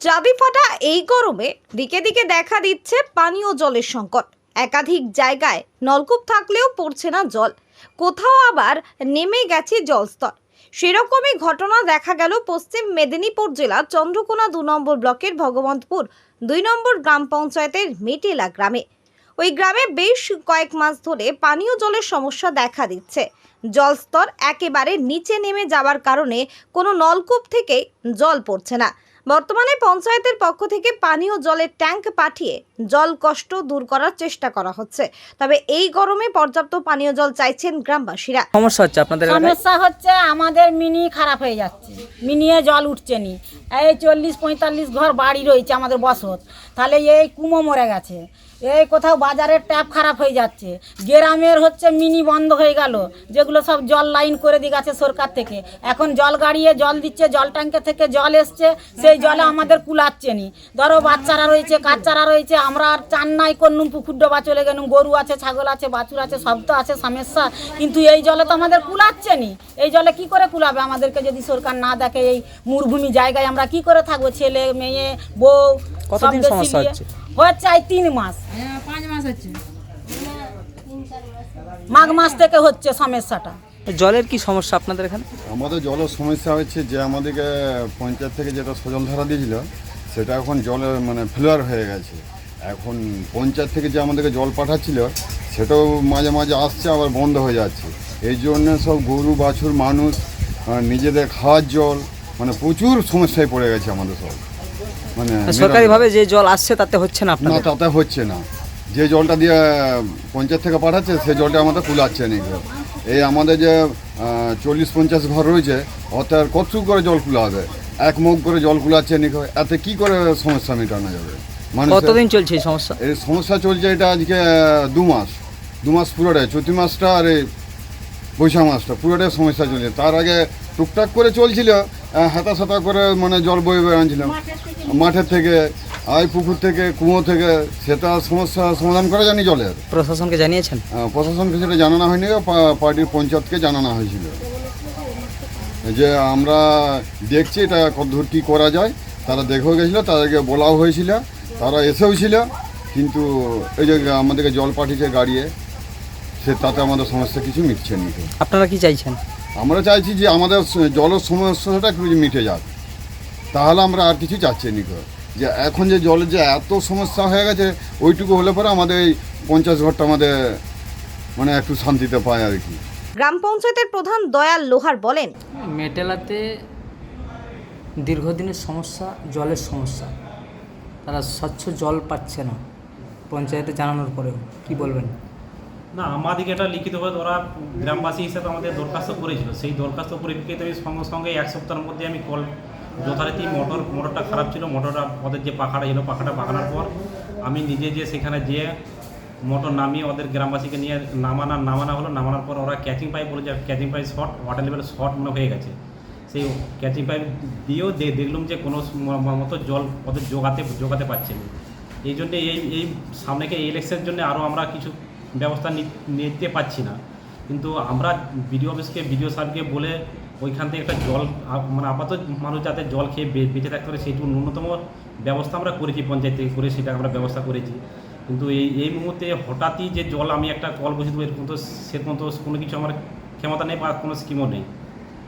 চাঁদি ফাটা এই গরমে দিকে দিকে দেখা দিচ্ছে পানীয় জলের সংকট। একাধিক জায়গায় নলকূপ থাকলেও পড়ছে না জল। কোথাও আবার নেমে গেছে জলস্তর। সেরকমই ঘটনা দেখা গেল পশ্চিম মেদিনীপুর জেলার চন্দ্রকোনা দু নম্বর ব্লকের ভগবন্তপুর দুই নম্বর গ্রাম পঞ্চায়েতের মেটেলা গ্রামে। ওই গ্রামে বেশ কয়েক মাস ধরে পানীয় জলের সমস্যা দেখা দিচ্ছে। জলস্তর একেবারে নিচে নেমে যাওয়ার কারণে কোনো নলকূপ থেকে জল পড়ছে না। বর্তমানে পঞ্চায়েতের পক্ষ থেকে পানীয় জলের ট্যাঙ্ক পাঠিয়ে জল কষ্ট দূর করার চেষ্টা করা হচ্ছে। তবে এই গরমে পর্যাপ্ত পানীয় জল চাইছেন গ্রামবাসীরা। সমস্যা হচ্ছে আপনাদের সমস্যা হচ্ছে আমাদের মিনি খারাপ হয়ে যাচ্ছে। মিনিয়ে জল উঠছে নি। এই চল্লিশ পঁয়তাল্লিশ ঘর বাড়ি রয়েছে আমাদের বসত। তাহলে এই কুমো মরে গেছে। এই কোথাও বাজারের ট্যাপ খারাপ হয়ে যাচ্ছে। গ্রামের হচ্ছে মিনি বন্ধ হয়ে গেল। যেগুলো সব জল লাইন করে দিয়ে গেছে সরকার থেকে। এখন জল গাড়িয়ে জল দিচ্ছে, জল ট্যাঙ্কে থেকে জল এসছে, সেই জলে আমাদের কুলাচ্ছে নি। ধরো বাচ্চারা রয়েছে, কাচ্চারা রয়েছে, আমরা আর চান নাই করলুম, পুকুর ডোবা চলে গেলুম, গরু আছে, ছাগল আছে, বাছুর আছে, সব তো আছে, সমস্যা। কিন্তু এই জলে তো আমাদের কুলাচ্ছে নি। এই জলে কি করে কুলাবে আমাদেরকে যদি সরকার না দেখে এই মরুভূমি জায়গায় আমরা কি করে থাকব? ছেলে, মেয়ে, বউ কতদিন সমস্যা হচ্ছে? হচ্ছে এই তিন মাস। পাঁচ মাস হচ্ছে। মাঘ মাস থেকে হচ্ছে সমস্যাটা। জলের কি সমস্যা আপনাদের এখানে? আমাদের জলের সমস্যা হচ্ছে যে আমাদেরকে পঞ্চায়েত থেকে যেটা সজল ধারা দিয়েছিল সেটা এখন জলের মানে ফ্লোয়ার হয়ে গেছে। এখন পঞ্চায়েত থেকে যে আমাদেরকে জল পাঠাচ্ছিল সেটাও মাঝে মাঝে আসছে আবার বন্ধ হয়ে যাচ্ছে। এই জন্য সব গরু বাছুর মানুষ নিজেদের খাওয়ার জল মানে প্রচুর সমস্যায় পড়ে গেছে আমাদের সব। মানে সরকারিভাবে যে জল আসছে তাতে হচ্ছে না না আপনাদের? তাতে হচ্ছে না। যে জলটা দিয়ে পঞ্চায়েত থেকে পাঠাচ্ছে সেই জলটা আমাদের কুলাচ্ছে না এগুলো। এই আমাদের যে চল্লিশ পঞ্চাশ ঘর রয়েছে অর্থাৎ কতটুকু করে জল কুলা হবে? এক মুখ করে জল কুলাচ্ছে নিখো এতে কি করে সমস্যা মেটানো যাবে? মানুষের- কতদিন চলছে এই সমস্যা? এই সমস্যা চলছে এটা আজকে দু মাস। দু মাস পুরোটাই চৈতি মাসটা আর এই বৈশাখ মাসটা পুরোটাই সমস্যা চলছে। তার আগে টুকটাক করে চলছিল হাতা সাতা করে মানে জল বয়ে বয়ে আনছিলাম। মাঠের থেকে আই পুকুর থেকে কুয়ো থেকে সেটা সমস্যা সমাধান করা জানি জলের প্রশাসনকে জানিয়েছেন? প্রশাসনকে সেটা জানানো হয়নি পার্টির পঞ্চায়েতকে জানানো হয়েছিল। যে আমরা দেখছি এটা কত কী করা যায় তারা দেখেও গেছিল তাদেরকে বলাও হয়েছিল তারা এসেও ছিল কিন্তু এই যে আমাদেরকে জল পাঠিয়েছে গাড়িয়ে সে তাতে আমাদের সমস্যা কিছু মিটছে নি। আপনারা কি চাইছেন? আমরা চাইছি যে আমাদের জল সমস্যাটা একটু যদি মিটে যাক তাহলে আমরা আর কিছু চাচ্ছি নি। যে এখন যে জলের যে এত সমস্যা হয়ে গেছে ওইটুকু হলে পরে আমাদের এই পঞ্চাশ ঘরটা আমাদের মানে একটু শান্তিতে পায় আর কি। গ্রাম পঞ্চায়েতের প্রধান দয়াল লোহার বলেন মেটেলাতে দীর্ঘদিনের সমস্যা জলের সমস্যা। তারা স্বচ্ছ জল পাচ্ছে না পঞ্চায়েতে জানানোর পরেও। কি বলবেন? না আমাদেরকে এটা লিখিতভাবে ওরা গ্রামবাসী হিসেবে আমাদের দরখাস্ত করেছিল। সেই দরখাস্ত পরিপ্রেক্ষিতে আমি সঙ্গে সঙ্গে এক সপ্তাহের মধ্যে আমি কল, যথারীতি মোটর, মোটরটা খারাপ ছিল, মোটরটা ওদের যে পাখাটা ছিল পাখাটা পাকানোর পর আমি নিজে যে সেখানে যেয়ে মোটর নামিয়ে ওদের গ্রামবাসীকে নিয়ে নামানা, নামানো হলো। নামানোর পর ওরা ক্যাচিং পাইপ বলে যে catching pipe short water level short মনে হয়ে গেছে। সেই ক্যাচিং পাইপ দিয়েও দে- দেখলাম যে কোনো মতো জল ওদের যোগাতে যোগাতে পারছে না। এই জন্যে এই এই সামনেকে ইলেকশনের জন্য আরও আমরা কিছু ব্যবস্থা নিতে পারছি না। কিন্তু আমরা বিডিও অফিসকে, বিডিও সাহেবকে বলে ওইখান থেকে একটা জল মানে আপাতত মানুষ যাতে জল খেয়ে বেঁচে থাকতে পারে সেইটুকু ন্যূনতম ব্যবস্থা আমরা করেছি পঞ্চায়েত থেকে করে, সেটা আমরা ব্যবস্থা করেছি। কিন্তু এই এই মুহূর্তে হঠাৎই যে জল আমি একটা কল বসে দেবো এরকম তো সেরকম তো কোনো কিছু আমার ক্ষমতা নেই বা কোনো স্কিমও নেই।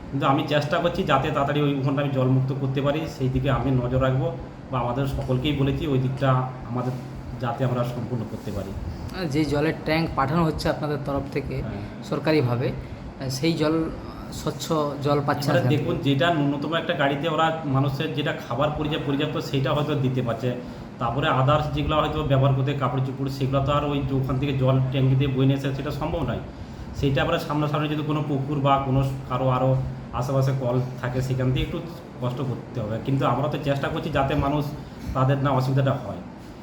কিন্তু আমি চেষ্টা করছি যাতে তাড়াতাড়ি ওই ওখানটা আমি জলমুক্ত করতে পারি, সেই দিকে আমি নজর রাখব বা আমাদের সকলকেই বলেছি, ওই দিকটা আমাদের যাতে আমরা সম্পূর্ণ করতে পারি। যে জলের ট্যাঙ্ক পাঠানো হচ্ছে আপনাদের তরফ থেকে হ্যাঁ। সরকারিভাবে সেই জল স্বচ্ছ জল পাচ্ছে না দেখুন যেটা ন্যূনতম একটা গাড়িতে ওরা মানুষের যেটা খাবার পরিযাপ পর্যাপ্ত সেটা হয়তো দিতে পারছে। তারপরে আদার্স যেগুলো হয়তো ব্যবহার করতে কাপড় চুপড় সেগুলো তো আর ওই ওখান থেকে জল ট্যাঙ্কি দিয়ে বয়ে নিয়ে আসে সেটা সম্ভব নয়। সেইটা আমরা সামনাসামনি যদি কোনো পুকুর বা কোনো কারও আরও আশেপাশে কল থাকে সেখান থেকে একটু কষ্ট করতে হবে। কিন্তু আমরা তো চেষ্টা করছি যাতে মানুষ তাদের না অসুবিধাটা হয়।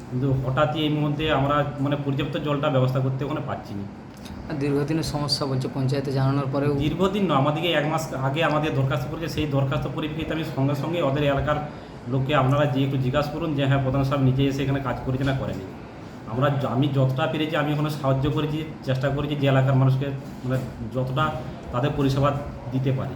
কিন্তু হঠাৎই এই মুহূর্তে আমরা মানে পর্যাপ্ত জলটা ব্যবস্থা করতে ওখানে পাচ্ছি না। দীর্ঘদিনের সমস্যা বলছে পঞ্চায়েতে জানানোর পরেও দীর্ঘদিন নয় আমাদেরকে এক মাস আগে আমাদের দরখাস্ত করেছে সেই দরখাস্ত পরিপ্রেক্ষিতে আমি সঙ্গে সঙ্গে ওদের এলাকার লোককে আপনারা যে একটু জিজ্ঞাসা করুন যে হ্যাঁ প্রধান সাহেব নিজে এসে এখানে কাজ করেছে না করেনি। আমরা আমি যতটা পেরেছি আমি ওখানে সাহায্য করেছি চেষ্টা করেছি যে এলাকার মানুষকে মানে যতটা তাদের পরিষেবা দিতে পারি।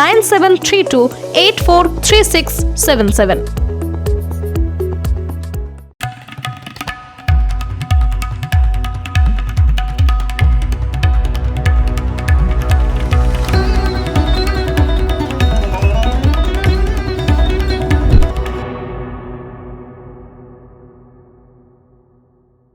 nine seven three two eight four three six seven seven